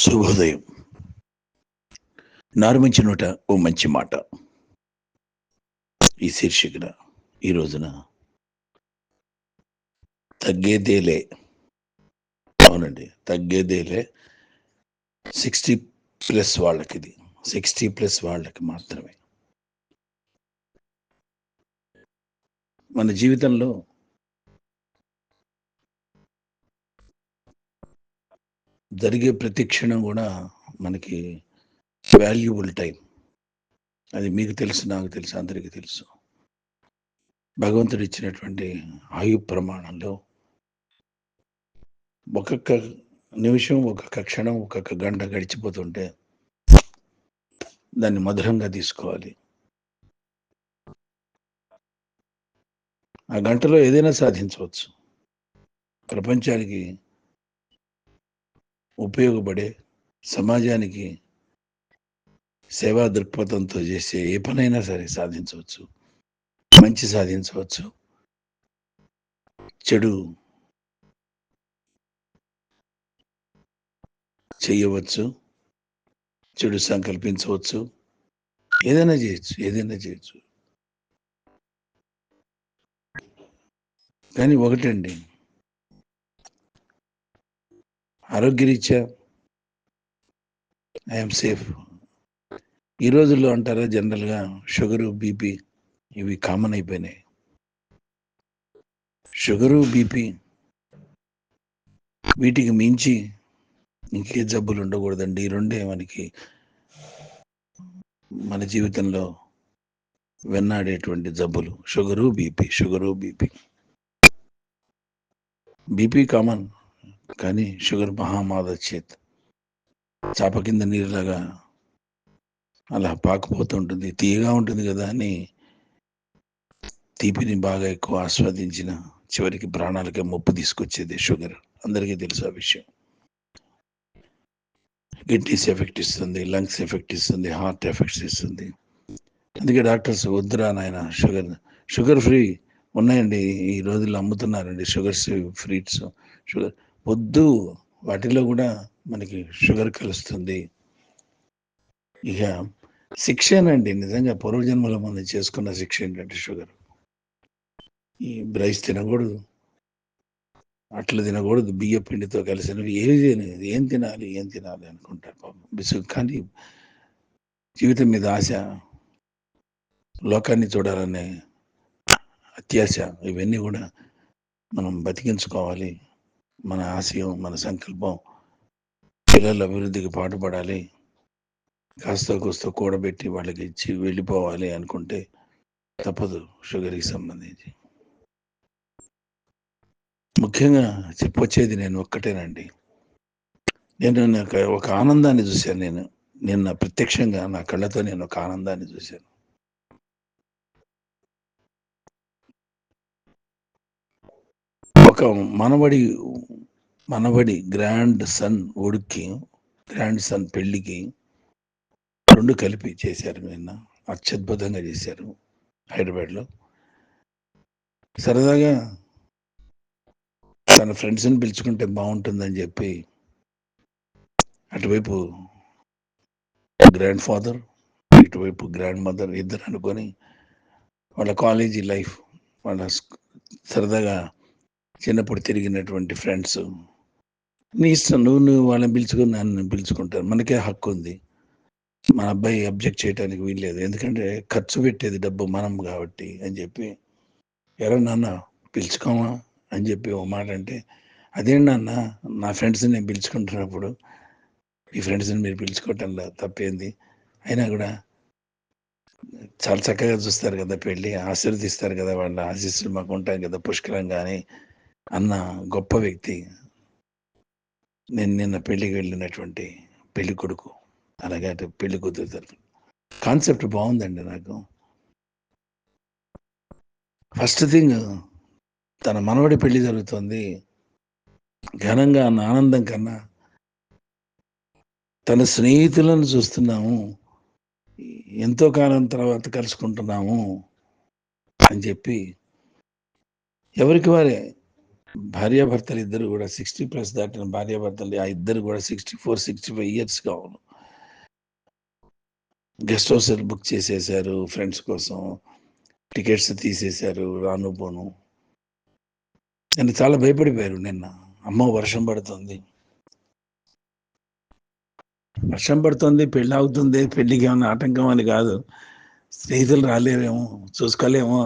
శుభోదయం నారుమంచి నోట ఓ మంచి మాట. ఈ శీర్షికన ఈ రోజున తగ్గేదేలే. అవునండి తగ్గేదేలే. సిక్స్టీ ప్లస్ వాళ్ళకి ఇది సిక్స్టీ ప్లస్ వాళ్ళకి మాత్రమే. మన జీవితంలో జరిగే ప్రతి క్షణం కూడా మనకి వాల్యుబుల్ టైం అది మీకు తెలుసు నాకు తెలుసు అందరికీ తెలుసు. భగవంతుడు ఇచ్చినటువంటి ఆయు ప్రమాణంలో ఒక్కొక్క నిమిషం ఒక్కొక్క క్షణం ఒక్కొక్క గంట గడిచిపోతుంటే దాన్ని మధురంగా తీసుకోవాలి. ఆ గంటలో ఏదైనా సాధించవచ్చు. ప్రపంచానికి ఉపయోగపడే సమాజానికి సేవా దృక్పథంతో చేసే ఏ పనైనా సరే సాధించవచ్చు మంచి సాధించవచ్చు. చెడు చేయవచ్చు చెడు సంకల్పించవచ్చు ఏదైనా చేయొచ్చు ఏదైనా చేయొచ్చు. కానీ ఒకటండి ఆరోగ్యరీత్యా ఐఎమ్ సేఫ్ ఈ రోజుల్లో అంటారా జనరల్గా షుగరు బీపీ ఇవి కామన్ అయిపోయినాయి. షుగరు బీపీ వీటికి మించి ఇంకే జబ్బులు ఉండకూడదండి. ఈ రెండే మనకి మన జీవితంలో వెన్నాడేటువంటి జబ్బులు. Sugar BP sugar BP. BP common. కానీ షుగర్ మహామాదచ్చేత్ చాప కింద నీరులాగా అలా పాకపోతూ ఉంటుంది. తీయగా ఉంటుంది కదా అని తీపిని బాగా ఎక్కువ ఆస్వాదించిన చివరికి ప్రాణాలకే ముప్పు తీసుకొచ్చేది షుగర్. అందరికీ తెలుసు ఆ విషయం. కిడ్నీస్ ఎఫెక్ట్ ఇస్తుంది లంగ్స్ ఎఫెక్ట్ ఇస్తుంది హార్ట్ ఎఫెక్ట్స్ ఇస్తుంది. అందుకే డాక్టర్స్ వద్దురా నాయన షుగర్. షుగర్ ఫ్రీ ఉన్నాయండి ఈ రోజుల్లో అమ్ముతున్నారండి. షుగర్స్ ఫ్రీట్స్ షుగర్. వద్దు. వాటిలో కూడా మనకి షుగర్ కలుస్తుంది. ఇక శిక్షేనండి. నిజంగా పూర్వజన్మలో మనం చేసుకున్న శిక్ష ఏంటంటే షుగర్. ఈ బ్రైస్ తినకూడదు. అట్లు తినకూడదు. బియ్య పిండితో కలిసినవి ఏది తినేది ఏం తినాలి? ఏం తినాలి అనుకుంటారు పాపం. బిసుగు కానీ జీవితం మీద ఆశ లోకాన్ని చూడాలనే అత్యాశ ఇవన్నీ కూడా మనం బతికించుకోవాలి. మన ఆశయం మన సంకల్పం పిల్లల అభివృద్ధికి పాటుపడాలి. కాస్త కోస్త కూడబెట్టి వాళ్ళకి ఇచ్చి వెళ్ళిపోవాలి అనుకుంటే తప్పదు షుగర్కి సంబంధించి. ముఖ్యంగా చెప్పొచ్చేది నేను ఒక్కటేనండి. నేను ఒక ఆనందాన్ని చూశాను నేను. నిన్న ప్రత్యక్షంగా నా కళ్ళతో నేను ఒక ఆనందాన్ని చూశాను. ఒక మనవడి మనవడి గ్రాండ్ సన్ ఒడుక్కి గ్రాండ్ సన్ పెళ్ళికి రెండు కలిపి చేశారు నిన్న. అత్యద్భుతంగా చేశారు హైదరాబాద్లో. సరదాగా తన ఫ్రెండ్స్ని పిలుచుకుంటే బాగుంటుందని చెప్పి అటువైపు గ్రాండ్ ఫాదర్ ఇటువైపు గ్రాండ్ మదర్ ఇద్దరు అనుకొని వాళ్ళ కాలేజీ లైఫ్ వాళ్ళ సరదాగా చిన్నప్పుడు తిరిగినటువంటి ఫ్రెండ్స్ నీ ఇష్టం నువ్వు నువ్వు వాళ్ళని పిలుచుకుని నన్ను పిలుచుకుంటారు మనకే హక్కు ఉంది. మన అబ్బాయి అబ్జెక్ట్ చేయడానికి వీల్లేదు. ఎందుకంటే ఖర్చు పెట్టేది డబ్బు మనం కాబట్టి అని చెప్పి ఎవరో నాన్న పిలుచుకోమా? అని చెప్పి ఓ మాట అంటే అదేంటి నాన్న నా ఫ్రెండ్స్ని నేను పిలుచుకుంటున్నప్పుడు ఈ ఫ్రెండ్స్ని మీరు పిలుచుకోవటంలో తప్పేంది? అయినా కూడా చాలా చక్కగా చూస్తారు కదా పెళ్ళి ఆశీర్వదిస్తారు కదా వాళ్ళ ఆశీస్సులు మాకు ఉంటాయి కదా పుష్కలంగా అని అన్న గొప్ప వ్యక్తి. నేను నిన్న పెళ్ళికి వెళ్ళినటువంటి పెళ్ళి కొడుకు. అలాగే అటు పెళ్ళి కూతురు. కాన్సెప్ట్ బాగుందండి నాకు. ఫస్ట్ థింగ్ తన మనవడి పెళ్ళి జరుగుతుంది. ఘనంగా అన్న ఆనందం కన్నా తన స్నేహితులను చూస్తున్నాము. ఎంతో కాలం తర్వాత కలుసుకుంటున్నాము అని చెప్పి ఎవరికి వారే భార్యాభర్తలు ఇద్దరు కూడా సిక్స్టీ ప్లస్ దాటిన భార్యాభర్తలు ఆ ఇద్దరు కూడా sixty four sixty five years కావాలి గెస్ట్ హౌస్ బుక్ చేసేసారు ఫ్రెండ్స్ కోసం. టికెట్స్ తీసేశారు రాను పోను. నేను చాలా భయపడిపోయారు నిన్న. అమ్మ వర్షం పడుతుంది. వర్షం పడుతుంది పెళ్ళి అవుతుంది పెళ్ళికి ఏమైనా ఆటంకం అని కాదు. స్నేహితులు రాలేరేమో చూసుకోలేమో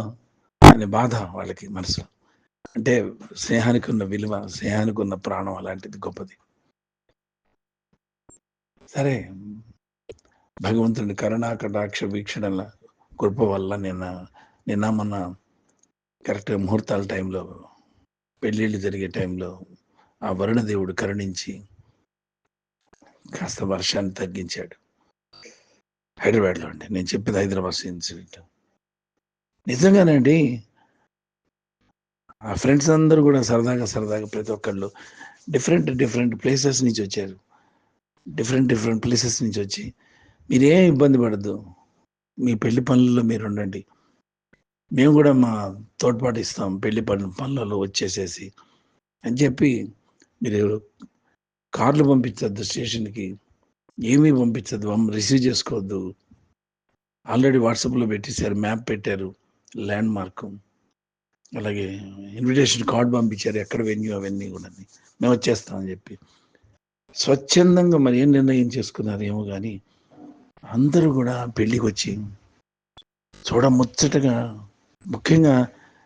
అనే బాధ వాళ్ళకి మనసు అంటే స్నేహానికి ఉన్న విలువ స్నేహానికి ఉన్న ప్రాణం అలాంటిది గొప్పది. సరే. భగవంతుడి కరుణా కటాక్ష వీక్షణల కృప వల్ల నిన్న నిన్న మొన్న కరెక్ట్ ముహూర్తాల టైంలో పెళ్ళిళ్ళు జరిగే టైంలో ఆ వరుణదేవుడు కరుణించి కాస్త వర్షాన్ని తగ్గించాడు. హైదరాబాద్లో అండి. నేను చెప్పింది హైదరాబాద్ ఇన్సిడెంట్ నిజంగానండి ఆ ఫ్రెండ్స్ అందరూ కూడా సరదాగా సరదాగా ప్రతి ఒక్కళ్ళు డిఫరెంట్ డిఫరెంట్ ప్లేసెస్ నుంచి వచ్చారు. డిఫరెంట్ డిఫరెంట్ ప్లేసెస్ నుంచి వచ్చి మీరేం ఇబ్బంది పడద్దు. మీ పెళ్ళి పనుల్లో మీరు ఉండండి. మేము కూడా మా తోడ్పాటు ఇస్తాం పెళ్ళి పనులు పనులలో వచ్చేసేసి అని చెప్పి మీరు కార్లు పంపించద్దు స్టేషన్కి. ఏమీ పంపించద్దు రిసీవ్ చేసుకోవద్దు. ఆల్రెడీ వాట్సాప్లో పెట్టేశారు మ్యాప్ పెట్టారు ల్యాండ్ మార్క్ అలాగే ఇన్విటేషన్ కార్డ్ పంపించారు ఎక్కడ వెన్యూ అవన్నీ కూడా మేము వచ్చేస్తామని చెప్పి. స్వచ్ఛందంగా మరి ఏం నిర్ణయం చేసుకున్నారు ఏమో కానీ అందరూ కూడా పెళ్ళికి వచ్చి చూడముచ్చటగా ముఖ్యంగా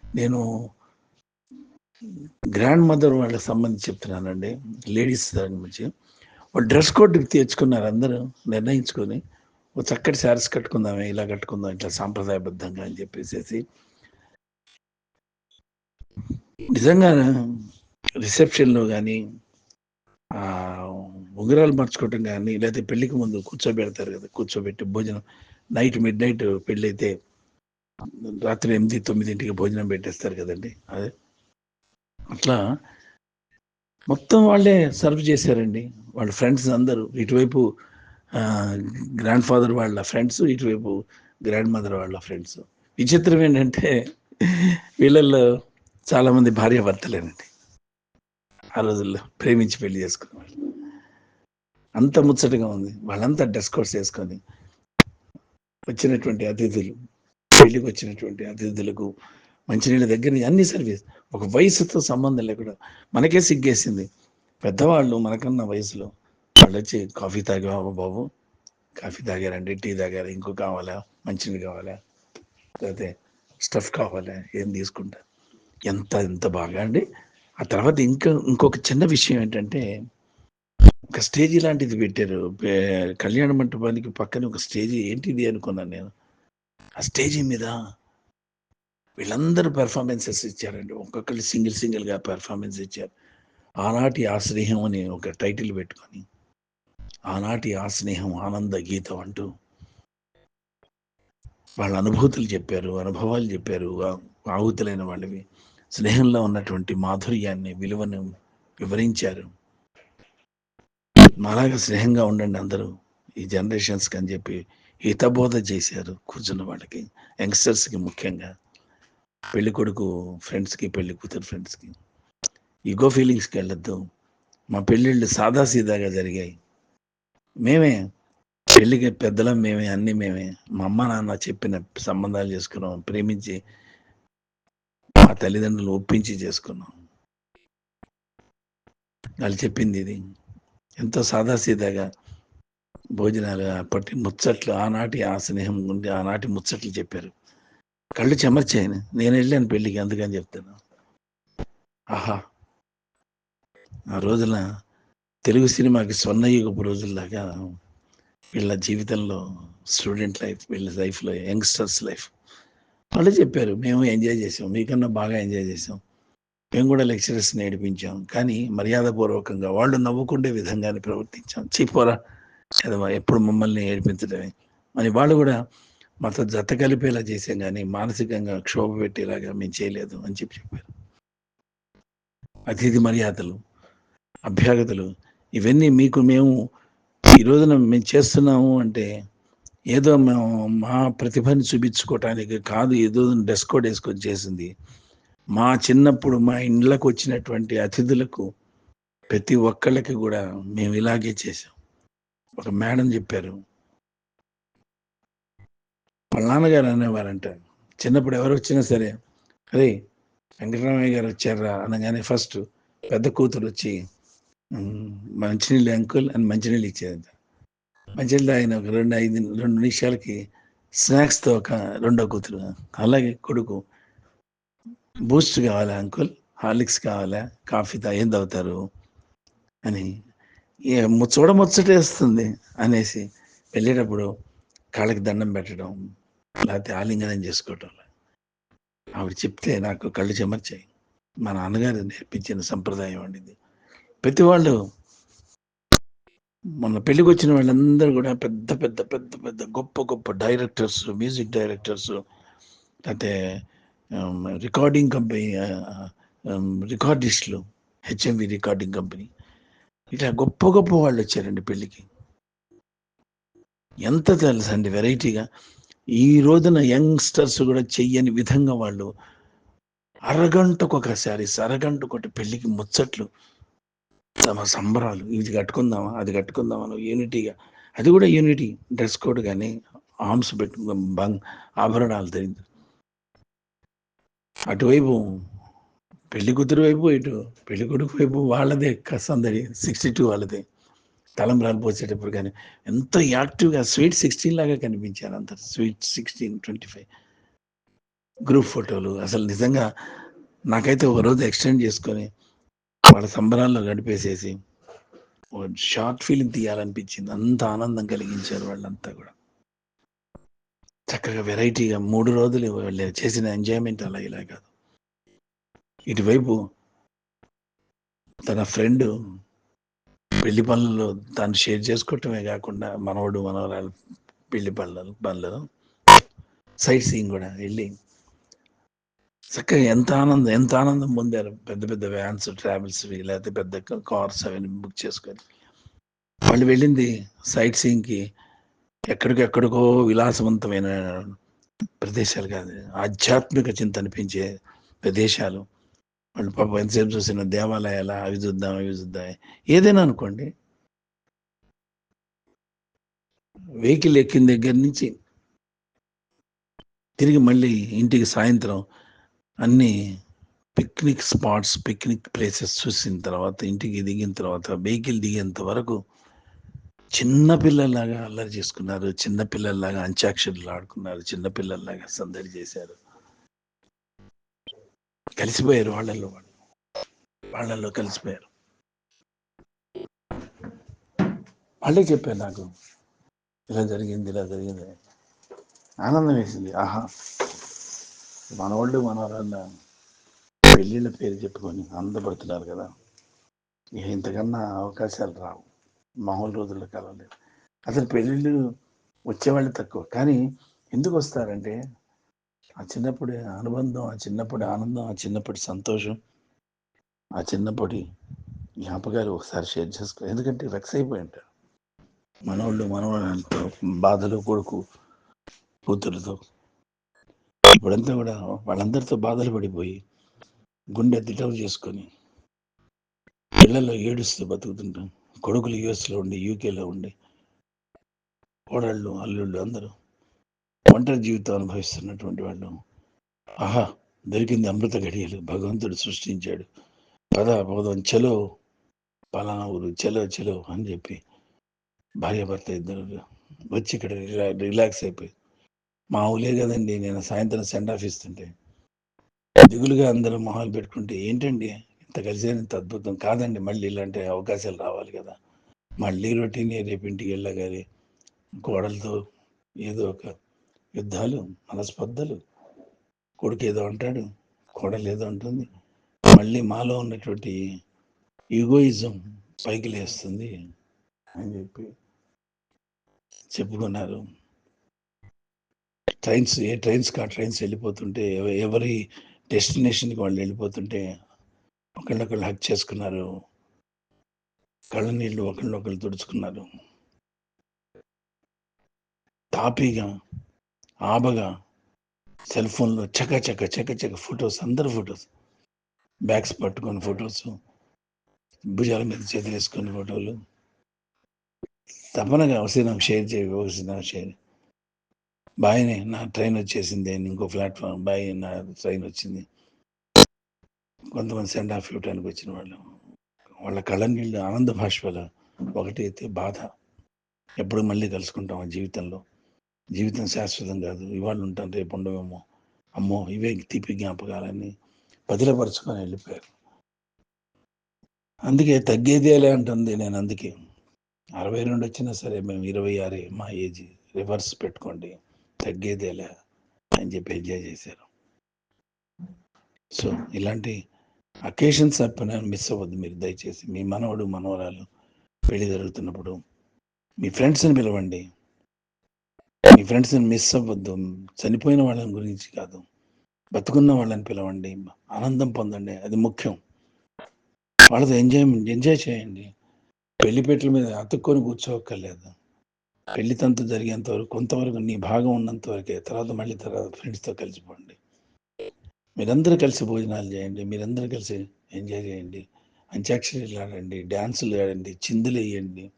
నేను గ్రాండ్ మదర్ వాళ్ళకి సంబంధించి చెప్తున్నానండి లేడీస్ దాని గురించి. వాళ్ళు డ్రెస్ కోడ్ తెచ్చుకున్నారు అందరూ నిర్ణయించుకొని ఒక చక్కటి శారీస్ కట్టుకుందామే ఇలా కట్టుకుందాం ఇట్లా సాంప్రదాయబద్ధంగా అని చెప్పేసి నిజంగా రిసెప్షన్లో కానీ ఉంగరాలు మార్చుకోవటం కానీ లేకపోతే పెళ్ళికి ముందు కూర్చోబెడతారు కదా కూర్చోబెట్టి భోజనం నైట్ మిడ్ నైట్ పెళ్ళి అయితే రాత్రి ఎనిమిది తొమ్మిదింటికి భోజనం పెట్టేస్తారు కదండి అదే? అట్లా మొత్తం వాళ్ళే సర్వ్ చేశారండి. వాళ్ళ ఫ్రెండ్స్ అందరూ ఇటువైపు గ్రాండ్ ఫాదర్ వాళ్ళ ఫ్రెండ్స్ ఇటువైపు గ్రాండ్ మదర్ వాళ్ళ ఫ్రెండ్స్. విచిత్రం ఏంటంటే వీళ్ళల్లో చాలామంది భార్య భర్తలేనండి ఆ రోజుల్లో ప్రేమించి పెళ్ళి చేసుకునేవాళ్ళు అంత ముచ్చటగా ఉంది. వాళ్ళంతా డ్రెస్ కోడ్స్ వేసుకొని వచ్చినటువంటి అతిథులు పెళ్ళికి వచ్చినటువంటి అతిథులకు మంచినీళ్ళ దగ్గర అన్ని సర్వీస్. ఒక వయసుతో సంబంధం లేకుండా మనకే సిగ్గేసింది. పెద్దవాళ్ళు మనకన్నా వయసులో వాళ్ళు వచ్చి కాఫీ తాగావా బాబు? కాఫీ తాగారండి టీ తాగారు? ఇంకో కావాలా? మంచినీళ్ళు కావాలా? లేకపోతే స్టఫ్ కావాలా? ఏం తీసుకుంటా ఎంత ఎంత బాగా. అండి ఆ తర్వాత ఇంకా ఇంకొక చిన్న విషయం ఏంటంటే ఒక స్టేజీ లాంటిది పెట్టారు. కళ్యాణ మంటపానికి పక్కన ఒక స్టేజీ. ఏంటిది అనుకున్నాను నేను. ఆ స్టేజీ మీద వీళ్ళందరూ పెర్ఫార్మెన్సెస్ ఇచ్చారండి. ఒక్కొక్కరు సింగిల్ సింగిల్గా పెర్ఫార్మెన్స్ ఇచ్చారు. ఆనాటి ఆ స్నేహం అని ఒక టైటిల్ పెట్టుకొని ఆనాటి ఆ స్నేహం ఆనంద గీతం అంటూ వాళ్ళ అనుభూతులు చెప్పారు అనుభవాలు చెప్పారు ఆహుతులైన వాళ్ళవి. స్నేహంలో ఉన్నటువంటి మాధుర్యాన్ని విలువను వివరించారు. మాలాగా స్నేహంగా ఉండండి అందరూ. ఈ జనరేషన్స్కి అని చెప్పి హితబోధ చేశారు కూర్చున్న వాళ్ళకి యంగ్స్టర్స్కి ముఖ్యంగా. పెళ్ళి కొడుకు ఫ్రెండ్స్కి పెళ్ళి కూతురు ఫ్రెండ్స్కి. ఈగో ఫీలింగ్స్కి వెళ్ళొద్దు. మా పెళ్ళిళ్ళు సాదాసీదాగా జరిగాయి. మేమే పెళ్ళికి పెద్దలం మేమే అన్నీ మేమే. మా అమ్మ నాన్న చెప్పిన సంబంధాలు చేసుకున్నాం ప్రేమించి మా తల్లిదండ్రులు ఒప్పించి చేసుకున్నాం. వాళ్ళు చెప్పింది ఇది. ఎంతో సాదాసీదాగా భోజనాలు అప్పటి ముచ్చట్లు ఆనాటి ఆ స్నేహం ఉండి ఆనాటి ముచ్చట్లు చెప్పారు. కళ్ళు చెమర్చాయని. నేను వెళ్ళాను పెళ్ళికి అందుకని చెప్తాను. ఆహా! ఆ రోజున తెలుగు సినిమాకి స్వర్ణయుగపు రోజుల్లాగా వీళ్ళ జీవితంలో స్టూడెంట్ లైఫ్ వీళ్ళ లైఫ్లో యంగ్స్టర్స్ లైఫ్ వాళ్ళు చెప్పారు మేము ఎంజాయ్ చేసాం మీకన్నా బాగా ఎంజాయ్ చేసాం. మేము కూడా లెక్చరర్స్ నేర్పించాం. కానీ మర్యాదపూర్వకంగా వాళ్ళు నవ్వుకుండే విధంగానే ప్రవర్తించాం. చీపోరా చదవా ఎప్పుడు మమ్మల్ని ఏడిపించడమే. మరి వాళ్ళు కూడా మాతో జత కలిపేలా చేసాం కానీ మానసికంగా క్షోభ పెట్టేలాగా మేము చేయలేదు అని చెప్పి చెప్పారు. అతిథి మర్యాదలు అభ్యాగతలు ఇవన్నీ మీకు మేము ఈ రోజున మేము చేస్తున్నాము అంటే ఏదో మేము మా ప్రతిభని చూపించుకోవటానికి కాదు ఏదో డెస్కోడ్ వేసుకొని చేసింది. మా చిన్నప్పుడు మా ఇండ్లకు వచ్చినటువంటి అతిథులకు ప్రతి ఒక్కళ్ళకి కూడా మేము ఇలాగే చేసాం ఒక మేడం చెప్పారు వాళ్ళ గారు అనేవారంట. చిన్నప్పుడు ఎవరు వచ్చినా సరే అరే వెంకటరామయ్య గారు వచ్చారా? అనగానే ఫస్ట్ పెద్ద కూతురు వచ్చి మంచినీళ్ళు అంకుల్ అని మంచినీళ్ళు ఇచ్చేదంట. మంచినీళ్ళు ఆయన ఒక రెండు ఐదు రెండు నిమిషాలకి స్నాక్స్తో ఒక రెండో కూతురు అలాగే కొడుకు. బూస్ట్ కావాలా అంకుల్? హార్లిక్స్ కావాలా? కాఫీ తా ఏం తాగుతారు? అని. చూడ ముచ్చట చూడముచ్చటేస్తుంది అనేసి వెళ్ళేటప్పుడు కాళ్ళకి దండం పెట్టడం లేకపోతే ఆలింగనం చేసుకోవటం ఆవిడ చెప్తే నాకు కళ్ళు చెమర్చాయి. మా నాన్నగారు నేర్పించిన సంప్రదాయం అండి ప్రతి వాళ్ళు మన పెళ్ళికి వచ్చిన వాళ్ళందరూ కూడా పెద్ద పెద్ద పెద్ద పెద్ద గొప్ప గొప్ప డైరెక్టర్స్ మ్యూజిక్ డైరెక్టర్స్ లేకపోతే రికార్డింగ్ కంపెనీ రికార్డిస్టులు హెచ్ఎంవి రికార్డింగ్ కంపెనీ. ఇట్లా గొప్ప గొప్ప వాళ్ళు వచ్చారండి పెళ్ళికి. ఎంత తెలుసండి వెరైటీగా. ఈ రోజున యంగ్స్టర్స్ కూడా చెయ్యని విధంగా వాళ్ళు అరగంటకు శారీస్ అరగంట ఒకటి పెళ్ళికి ముచ్చట్లు తమ సంబరాలు. ఇది కట్టుకుందామా? అది కట్టుకుందామా? యూనిటీగా. అది కూడా యూనిటీ. డ్రెస్ కోడ్ కానీ ఆర్మ్స్ పెట్టు బంగ్ ఆభరణాలు తెలియదు అటువైపు పెళ్ళి కూతురు వైపు ఇటు పెళ్ళి కొడుకు వైపు వాళ్ళదే. సందడి సిక్స్టీ టూ వాళ్ళదే. తలంబ్రాలు పోసేటప్పుడు కానీ ఎంతో యాక్టివ్గా స్వీట్ సిక్స్టీన్ లాగా కనిపించారు అంత sweet sixteen twenty five. Group ఫోటోలు. అసలు నిజంగా నాకైతే ఒక రోజు ఎక్స్టెండ్ చేసుకొని వాళ్ళ సంబరాల్లో గడిపేసేసి షార్ట్ ఫిలిం తీయాలనిపించింది. అంత ఆనందం కలిగించారు వాళ్ళంతా కూడా. చక్కగా వెరైటీగా మూడు రోజులు వాళ్ళు చేసిన ఎంజాయ్మెంట్ అలా ఇలా కాదు. ఇటువైపు తన ఫ్రెండ్ పెళ్ళి పనులలో తను షేర్ చేసుకోవటమే కాకుండా మనవడు మనవరాలు పెళ్ళి పనులు పనులు సైట్ సీయింగ్ కూడా వెళ్ళి చక్కగా ఎంత ఆనందం ఎంత ఆనందం పొందారు? పెద్ద పెద్ద వ్యాన్స్ ట్రావెల్స్ లేకపోతే పెద్ద కార్స్ అవన్నీ బుక్ చేసుకొని. వాళ్ళు వెళ్ళింది సైట్ సీయింగ్కి. ఎక్కడికెక్కడికో విలాసవంతమైన ప్రదేశాలు కాదు. ఆధ్యాత్మిక చింత అనిపించే ప్రదేశాలు. వాళ్ళు పాపం ఎంతసేపు చూసిన దేవాలయాలు అవి చూద్దాం అవి చూద్దాం. ఏదైనా అనుకోండి. వెహికల్ ఎక్కిన దగ్గర నుంచి తిరిగి మళ్ళీ ఇంటికి సాయంత్రం అన్ని పిక్నిక్ స్పాట్స్ పిక్నిక్ ప్లేసెస్ చూసిన తర్వాత ఇంటికి దిగిన తర్వాత వెహికల్ దిగేంత వరకు చిన్నపిల్లల్లాగా అల్లరి చేసుకున్నారు. చిన్న పిల్లల్లాగా అంత్యాక్షరులు ఆడుకున్నారు. చిన్న పిల్లల్లాగా సందడి చేశారు. కలిసిపోయారు వాళ్ళల్లో వాళ్ళు. వాళ్ళల్లో కలిసిపోయారు. వాళ్ళే చెప్పారు నాకు. ఇలా జరిగింది ఇలా జరిగింది. ఆనందం వేసింది. ఆహా. మనవాళ్ళు మనవరాళ్ళ పెళ్ళిళ్ళ పేరు చెప్పుకొని ఆనందపడుతున్నారు కదా. ఇక ఇంతకన్నా అవకాశాలు రావు. మామూలు రోజుల్లో కలవలేదు అసలు పెళ్ళిళ్ళు వచ్చేవాళ్ళు తక్కువ. కానీ ఎందుకు వస్తారంటే ఆ చిన్నప్పటి అనుబంధం ఆ చిన్నప్పటి ఆనందం ఆ చిన్నప్పటి సంతోషం ఆ చిన్నప్పటి జ్ఞాపకాలు ఒకసారి షేర్ చేసుకో. ఎందుకంటే వెక్స్ అయిపోయి ఉంటారు. మనవాళ్ళు మనవాళ్ళతో బాధలు కొడుకు కూతురుతో ఇప్పుడంతా కూడా వాళ్ళందరితో బాధలు పడిపోయి గుండె దిటవు చేసుకొని పిల్లల్లో ఏడుస్తూ బతుకుతుంటాం. కొడుకులు యుఎస్లో ఉండి యూకేలో ఉండి కోడళ్ళు అల్లుళ్ళు అందరూ ఒంటరి జీవితం అనుభవిస్తున్నటువంటి వాళ్ళు. ఆహా దొరికింది అమృత గడియలు భగవంతుడు సృష్టించాడు. పద పోదాం చలో పలానా ఊరు. చలో చలో అని చెప్పి భార్యాభర్త ఇద్దరు వచ్చి ఇక్కడ రిలాక్స్ అయిపోయి మా కదండి. నేను సాయంత్రం సెండ్ ఆఫ్ ఇస్తుంటే. దిగులుగా అందరూ మొహాలు పెట్టుకుంటే ఏంటండి? ఇంత కలిసే ఇంత అద్భుతం కాదండి. మళ్ళీ ఇలాంటి అవకాశాలు రావాలి కదా. మళ్ళీ రొటీన్ రేపు ఇంటికి వెళ్ళగాలి కోడలతో ఏదో ఒక యుద్ధాలు మనస్పర్ధలు. కొడుకు ఏదో అంటాడు కోడలు ఏదో అంటుంది. మళ్ళీ మాలో ఉన్నటువంటి ఈగోయిజం పైకి లేస్తుంది అని చెప్పి చెప్పుకున్నారు. ట్రైన్స్ ఏ ట్రైన్స్ కా ట్రైన్స్ వెళ్ళిపోతుంటే ఎవరి డెస్టినేషన్కి వాళ్ళు వెళ్ళిపోతుంటే ఒకళ్ళొకళ్ళు హక్ చేసుకున్నారు. కళ్ళ నీళ్ళు ఒకళ్ళొకళ్ళు తుడుచుకున్నారు. తాపీగా ఆబగా సెల్ ఫోన్లో చక చక చక చక ఫొటోస్ అందరు ఫొటోస్. బ్యాగ్స్ పట్టుకొని ఫొటోస్. భుజాల మీద చేతులు వేసుకొని ఫోటోలు. తప్పనగా అవసరం నాకు షేర్ చేయి ఒకసి నాకు షేర్ బాయ్నే నా ట్రైన్ వచ్చేసింది ఇంకో ప్లాట్ఫామ్ బాయ్ నా ట్రైన్ వచ్చింది. కొంతమంది సెండ్ ఆఫ్ ఇవ్వడానికి వచ్చిన వాళ్ళు. వాళ్ళ కళ్ళ నీళ్ళు ఆనంద భాష్పాలు ఒకటి అయితే బాధ. ఎప్పుడు మళ్ళీ కలుసుకుంటాం ఆ జీవితంలో. జీవితం శాశ్వతం కాదు. ఇవాళ ఉంటాం రేపు ఉండవేమో. అమ్మో ఇవే తీపి జ్ఞాపకాలని బదిలపరుచుకొని వెళ్ళిపోయారు. అందుకే తగ్గేదేలే అంటుంది నేను అందుకే. అరవై రెండు వచ్చినా సరే మేము ఇరవై ఆరే మా ఏజ్ రివర్స్ పెట్టుకోండి. తగ్గేదేలా అని చెప్పి ఎంజాయ్ చేశారు. సో ఇలాంటి అకేషన్స్ అప్పుడు మిస్ అవ్వద్దు మీరు. దయచేసి మీ మనవడు మనవరాలు పెళ్ళి జరుగుతున్నప్పుడు మీ ఫ్రెండ్స్ని పిలవండి. మీ ఫ్రెండ్స్ని మిస్ అవ్వద్దు. చనిపోయిన వాళ్ళని గురించి కాదు. బతుకున్న వాళ్ళని పిలవండి. ఆనందం పొందండి. అది ముఖ్యం. వాళ్ళతో ఎంజాయ్ ఎంజాయ్ చేయండి. పెళ్ళిపెట్ల మీద అతుక్కొని కూర్చోక్కర్లేదు. పెళ్ళి తంతు జరిగేంత వరకు కొంతవరకు నీ భాగం ఉన్నంత వరకే తర్వాత మళ్ళీ తర్వాత ఫ్రెండ్స్తో కలిసిపోండి మీరందరూ కలిసి భోజనాలు చేయండి మీరందరూ కలిసి ఎంజాయ్ చేయండి. అంత్యాక్షరీలు ఆడండి డ్యాన్సులు ఆడండి చిందులు వేయండి.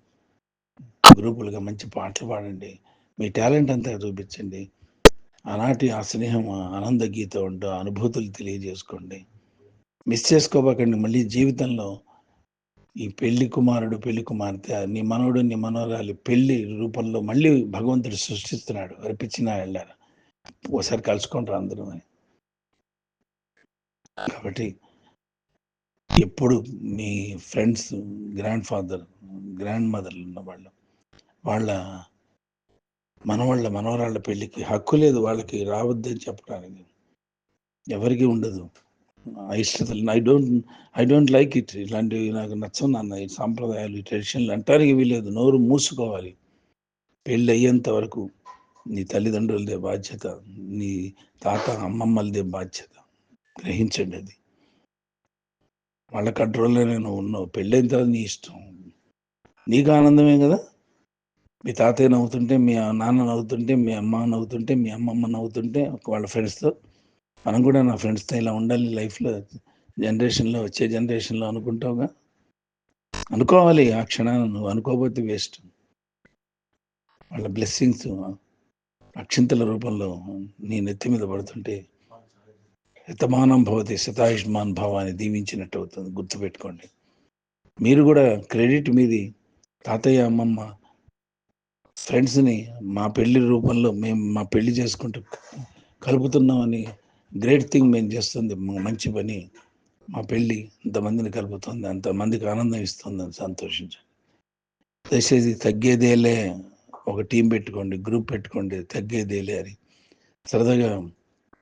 గ్రూపులుగా మంచి పాటలు పాడండి. మీ టాలెంట్ అంతా చూపించండి. ఆనాటి ఆ స్నేహం ఆనంద గీతం ఉంటూ అనుభూతులు తెలియజేసుకోండి. మిస్ చేసుకోబోకండి. మళ్ళీ జీవితంలో ఈ పెళ్ళి కుమారుడు పెళ్ళి కుమార్తె నీ మనవడు నీ మనవరాలి పెళ్ళి రూపంలో మళ్ళీ భగవంతుడు సృష్టిస్తున్నాడు. అర్పించిన వెళ్ళారు ఒకసారి కలుసుకుంటారు అందరూ అని. కాబట్టి ఎప్పుడు మీ ఫ్రెండ్స్ గ్రాండ్ ఫాదర్ గ్రాండ్ మదర్లు ఉన్న వాళ్ళు వాళ్ళ మనవాళ్ళ మనవరాళ్ళ పెళ్ళికి హక్కు లేదు వాళ్ళకి రావద్దని చెప్పడానికి. ఎవరికి ఉండదు. ఆ I don't I don't like it ఇలాంటివి నాకు నచ్చవు నాన్న. ఈ సాంప్రదాయాలు ఈ ట్రెడిషన్లు అంటానికి వీలేదు నోరు మూసుకోవాలి. పెళ్ళి అయ్యేంత వరకు నీ తల్లిదండ్రులదే బాధ్యత. నీ తాత అమ్మమ్మలదే బాధ్యత. గ్రహించండి అది. వాళ్ళ కంట్రోల్లో నేను ఉన్నావు. పెళ్ళైన తర్వాత నీ ఇష్టం. నీకు ఆనందమే కదా? మీ తాతయ్య నవ్వుతుంటే మీ నాన్న నవ్వుతుంటే మీ అమ్మ నవ్వుతుంటే మీ అమ్మమ్మ నవ్వుతుంటే వాళ్ళ ఫ్రెండ్స్తో మనం కూడా నా ఫ్రెండ్స్తో ఇలా ఉండాలి లైఫ్లో జనరేషన్లో వచ్చే జనరేషన్లో అనుకుంటావుగా? అనుకోవాలి ఆ క్షణాన్ని నువ్వు అనుకోబోతే వేస్ట్ వాళ్ళ బ్లెస్సింగ్స్ అక్షింతల రూపంలో నీ నెత్తి మీద పడుతుంటే శతమానం భవతి శతాయుష్మాన్ భావాన్ని దీవించినట్టు అవుతుంది. గుర్తుపెట్టుకోండి. మీరు కూడా క్రెడిట్ మీది తాతయ్య అమ్మమ్మ ఫ్రెండ్స్ని మా పెళ్ళి రూపంలో మేము మా పెళ్ళి చేసుకుంటూ కలుపుతున్నామని గ్రేట్ థింగ్ మేము చేస్తుంది మంచి పని మా పెళ్ళి ఇంతమందిని కలుపుతుంది అంతమందికి ఆనందం ఇస్తుంది అని సంతోషించండి. దయచేసి తగ్గేదేలే ఒక టీం పెట్టుకోండి గ్రూప్ పెట్టుకోండి తగ్గేదేలే అని సరదాగా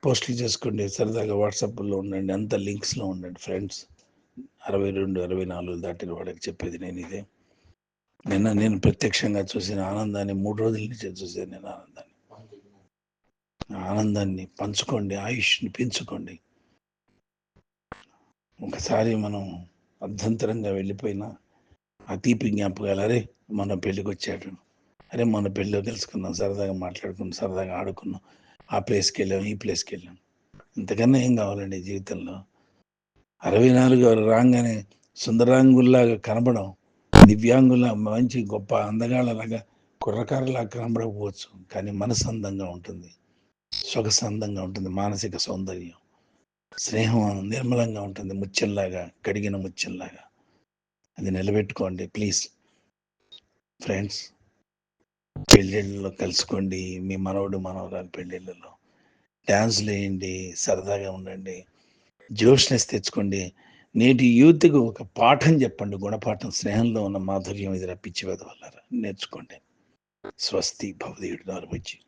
పోస్టులు చేసుకోండి సరదాగా వాట్సాప్లో ఉండండి అంత లింక్స్లో ఉండండి ఫ్రెండ్స్. అరవై రెండు అరవై నాలుగు దాటిన వాళ్ళకి చెప్పేది నేను ఇదే. నిన్న నేను ప్రత్యక్షంగా చూసిన ఆనందాన్ని మూడు రోజుల నుంచి చూసాను నేను ఆనందాన్ని. ఆనందాన్ని పంచుకోండి ఆయుష్ని పెంచుకోండి. ఒకసారి మనం అర్ధంతరంగా వెళ్ళిపోయినా ఆ తీపి జ్ఞాపకాలు అరే మన పెళ్ళికి వచ్చాడు అరే మన పెళ్ళిలో తెలుసుకున్నాం సరదాగా మాట్లాడుకున్నాం సరదాగా ఆడుకున్నాం ఆ ప్లేస్కి వెళ్ళాం ఈ ప్లేస్కి వెళ్ళాం. ఇంతకన్నా ఏం కావాలండి జీవితంలో? అరవై నాలుగు రాగానే సుందరాంగుల్లాగా కనబడం దివ్యాంగుల మంచి గొప్ప అందగాళ్ళలాగా కుర్రకారులాగా కనబడకపోవచ్చు. కానీ మనసు అందంగా ఉంటుంది. సొగసందంగా ఉంటుంది మానసిక సౌందర్యం. స్నేహం నిర్మలంగా ఉంటుంది ముత్యంలాగా కడిగిన ముత్యంలాగా అది నిలబెట్టుకోండి ప్లీజ్. ఫ్రెండ్స్ పెళ్ళిళ్ళలో కలుసుకోండి మీ మనవడు మనవరాలు పెళ్ళిళ్ళలో. డ్యాన్స్లు వేయండి సరదాగా ఉండండి. జోష్నెస్ తెచ్చుకోండి. నేటి యూత్కు ఒక పాఠం చెప్పండి గుణపాఠం. స్నేహంలో ఉన్న మాధుర్యం ఇది రప్పించి వల్ల నేర్చుకోండి. స్వస్తి భవదీయుడు నాలుగు వచ్చి